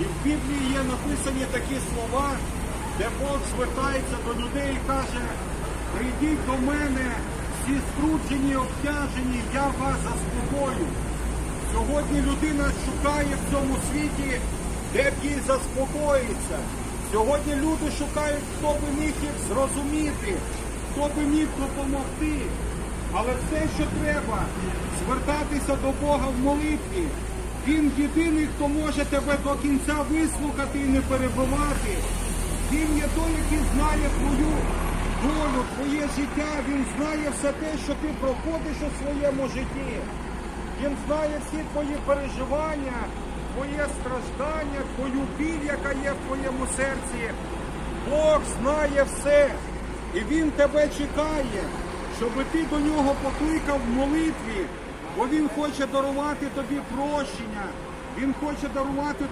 І в Біблії є написані такі слова, де Бог звертається до людей і каже, прийдіть до мене, всі скруджені, обтяжені, я вас заспокою. Сьогодні людина шукає в цьому світі, де б їй заспокоїться. Сьогодні люди шукають, хто би міг їх зрозуміти, хто би міг допомогти. Але все, що треба, звертатися до Бога в молитві. Він єдиний, хто може тебе до кінця вислухати і не перебивати. Він є той, який знає твою долю, твоє життя. Він знає все те, що ти проходиш у своєму житті. Він знає всі твої переживання, твоє страждання, твою біль, яка є в твоєму серці. Бог знає все. І Він тебе чекає, щоб ти до нього покликав в молитві, бо Він хоче дарувати тобі прощення, Він хоче дарувати тобі.